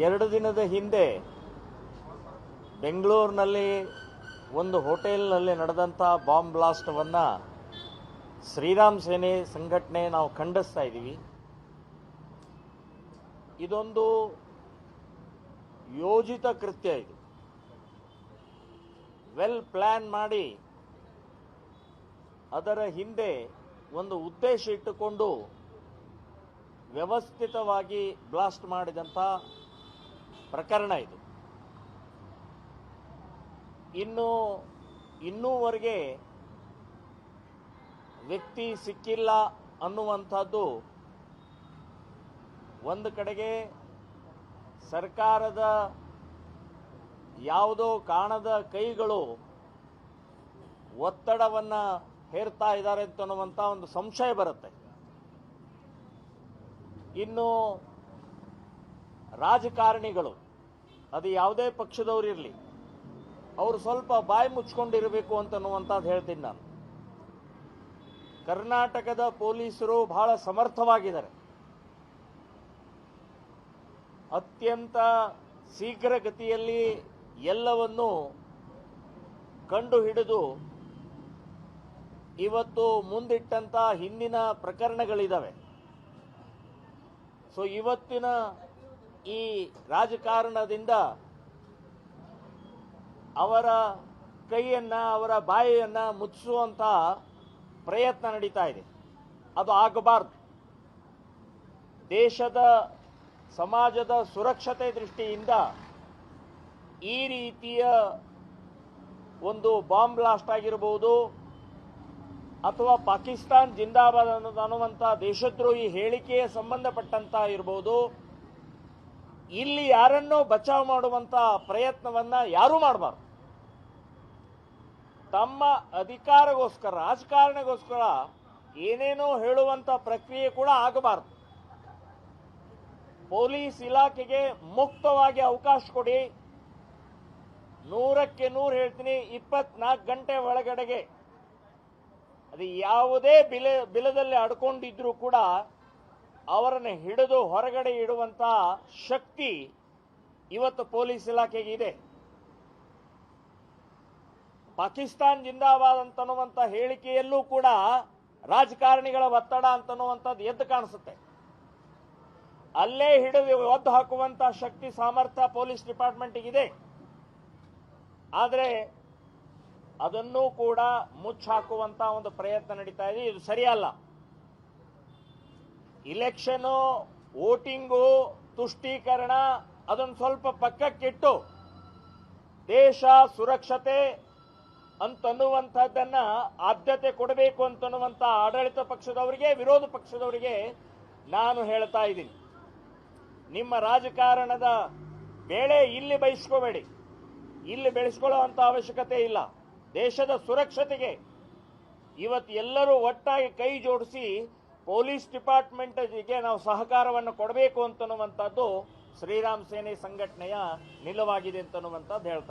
ಎರಡು ದಿನದ ಹಿಂದೆ ಬೆಂಗಳೂರಿನಲ್ಲಿ ಒಂದು ಹೋಟೆಲ್ನಲ್ಲಿ ನಡೆದಂಥ ಬಾಂಬ್ ಬ್ಲಾಸ್ಟ್ವನ್ನು ಶ್ರೀರಾಮ್ ಸೇನೆ ಸಂಘಟನೆ ನಾವು ಖಂಡಿಸ್ತಾ ಇದ್ದೀವಿ. ಇದೊಂದು ಯೋಜಿತ ಕೃತ್ಯ ಇದು. ವೆಲ್ ಪ್ಲ್ಯಾನ್ ಮಾಡಿ ಅದರ ಹಿಂದೆ ಒಂದು ಉದ್ದೇಶ ಇಟ್ಟುಕೊಂಡು ವ್ಯವಸ್ಥಿತವಾಗಿ ಬ್ಲಾಸ್ಟ್ ಮಾಡಿದಂಥ ಪ್ರಕರಣ ಇದು. ಇನ್ನು, ಇನ್ನೂವರೆಗೆ ವ್ಯಕ್ತಿ ಸಿಕ್ಕಿಲ್ಲ ಅನ್ನುವಂಥದ್ದು ಒಂದು ಕಡೆಗೆ ಸರ್ಕಾರದ ಯಾವುದೋ ಕಾಣದ ಕೈಗಳು ಒತ್ತಡವನ್ನು ಹೇರ್ತಾ ಇದ್ದಾರೆ ಅಂತ ಅನ್ನುವಂಥ ಒಂದು ಸಂಶಯ ಬರುತ್ತೆ. ಇನ್ನು ರಾಜಕಾರಣಿಗಳು, ಅದು ಯಾವುದೇ ಪಕ್ಷದವರಿರಲಿ ಅವರು ಸ್ವಲ್ಪ ಬಾಯಿ ಮುಚ್ಕೊಂಡಿರಬೇಕು ಅಂತನ್ನುವಂಥದ್ದು ಹೇಳ್ತೀನಿ ನಾನು. ಕರ್ನಾಟಕದ ಪೊಲೀಸರು ಬಹಳ ಸಮರ್ಥವಾಗಿದ್ದಾರೆ. ಅತ್ಯಂತ ಶೀಘ್ರಗತಿಯಲ್ಲಿ ಎಲ್ಲವನ್ನು ಕಂಡು ಹಿಡಿದು ಇವತ್ತು ಮುಂದಿಟ್ಟಂತ ಹಿಂದಿನ ಪ್ರಕರಣಗಳಿದ್ದಾವೆ ಸೊ ಇವತ್ತಿನ ಈ ರಾಜಕಾರಣದಿಂದ ಅವರ ಕೈಯನ್ನ, ಅವರ ಬಾಯಿಯನ್ನ ಮುಚ್ಚುವಂತ ಪ್ರಯತ್ನ ನಡೀತಾ ಇದೆ. ಅದು ಆಗಬಾರ್ದು. ದೇಶದ, ಸಮಾಜದ ಸುರಕ್ಷತೆ ದೃಷ್ಟಿಯಿಂದ ಈ ರೀತಿಯ ಒಂದು ಬಾಂಬ್ ಬ್ಲಾಸ್ಟ್ ಆಗಿರಬಹುದು ಅಥವಾ ಪಾಕಿಸ್ತಾನ್ ಜಿಂದಾಬಾದ್ ಅನ್ನೋದು ಅನ್ನುವಂಥ ದೇಶದ್ರೋಹಿ ಹೇಳಿಕೆಯ ಸಂಬಂಧಪಟ್ಟಂತ ಇರಬಹುದು ಇಲ್ಲಿ ಯಾರನ್ನೋ ಬಚಾವ್ ಮಾಡುವಂತ ಪ್ರಯತ್ನವನ್ನ ಯಾರೂ ಮಾಡಬಾರ್ದು. ತಮ್ಮ ಅಧಿಕಾರಗೋಸ್ಕರ, ರಾಜಕಾರಣಗೋಸ್ಕರ ಏನೇನೋ ಹೇಳುವಂತ ಪ್ರಕ್ರಿಯೆ ಕೂಡ ಆಗಬಾರ್ದು. ಪೊಲೀಸ್ ಇಲಾಖೆಗೆ ಮುಕ್ತವಾಗಿ ಅವಕಾಶ ಕೊಡಿ. ನೂರಕ್ಕೆ ನೂರು ಹೇಳ್ತೀನಿ, ಇಪ್ಪತ್ನಾಲ್ಕು ಗಂಟೆ ಒಳಗಡೆಗೆ. ಅದು ಯಾವುದೇ ಬಿಲ, ಬಿಲದಲ್ಲಿ ಅಡ್ಕೊಂಡಿದ್ರು ಕೂಡ ಅವರನ್ನು ಹಿಡಿದು ಹೊರಗಡೆ ಇಡುವಂತ ಶಕ್ತಿ ಇವತ್ತು ಪೊಲೀಸ್ ಇಲಾಖೆಗೆ ಇದೆ. ಪಾಕಿಸ್ತಾನ್ ಜಿಂದಾಬಾದ್ ಅಂತನ್ನುವಂತ ಹೇಳಿಕೆಯಲ್ಲೂ ಕೂಡ ರಾಜಕಾರಣಿಗಳ ಒತ್ತಡ ಅಂತನ್ನುವಂಥದ್ದು ಎದ್ದು ಕಾಣಿಸುತ್ತೆ. ಅಲ್ಲೇ ಹಿಡಿದು ಒದ್ದು ಹಾಕುವಂತ ಶಕ್ತಿ, ಸಾಮರ್ಥ್ಯ ಪೊಲೀಸ್ ಡಿಪಾರ್ಟ್ಮೆಂಟ್ಗೆ ಇದೆ. ಆದರೆ ಅದನ್ನೂ ಕೂಡ ಮುಚ್ಚಾಕುವಂತ ಒಂದು ಪ್ರಯತ್ನ ನಡೀತಾ ಇದೆ. ಇದು ಸರಿಯಲ್ಲ. ಇಲೆಕ್ಷನು ವೋಟಿಂಗು ತುಷ್ಟೀಕರಣ ಅದನ್ನು ಸ್ವಲ್ಪ ಪಕ್ಕಕ್ಕಿಟ್ಟು ದೇಶ ಸುರಕ್ಷತೆ ಅಂತನ್ನುವಂಥದ್ದನ್ನ ಆದ್ಯತೆ ಕೊಡಬೇಕು ಅಂತನ್ನುವಂಥ ಆಡಳಿತ ಪಕ್ಷದವರಿಗೆ, ವಿರೋಧ ಪಕ್ಷದವರಿಗೆ ನಾನು ಹೇಳ್ತಾ ಇದ್ದೀನಿ. ನಿಮ್ಮ ರಾಜಕಾರಣದ ಬೇಳೆ ಇಲ್ಲಿ ಬಯಸ್ಕೋಬೇಡಿ. ಇಲ್ಲಿ ಬೆಳೆಸ್ಕೊಳ್ಳುವಂಥ ಅವಶ್ಯಕತೆ ಇಲ್ಲ. ದೇಶದ ಸುರಕ್ಷತೆಗೆ ಇವತ್ತು ಎಲ್ಲರೂ ಒಟ್ಟಾಗಿ ಕೈ ಜೋಡಿಸಿ ಪೊಲೀಸ್ ಡಿಪಾರ್ಟ್ಮೆಂಟ್ಗೆ ನಾವು ಸಹಕಾರವನ್ನು ಕೊಡಬೇಕು ಅಂತನ್ನುವಂಥದ್ದು ಶ್ರೀರಾಮ್ ಸೇನೆ ಸಂಘಟನೆಯ ನಿಲುವಾಗಿದೆ ಅಂತನ್ನುವಂಥದ್ದು ಹೇಳ್ತಾರೆ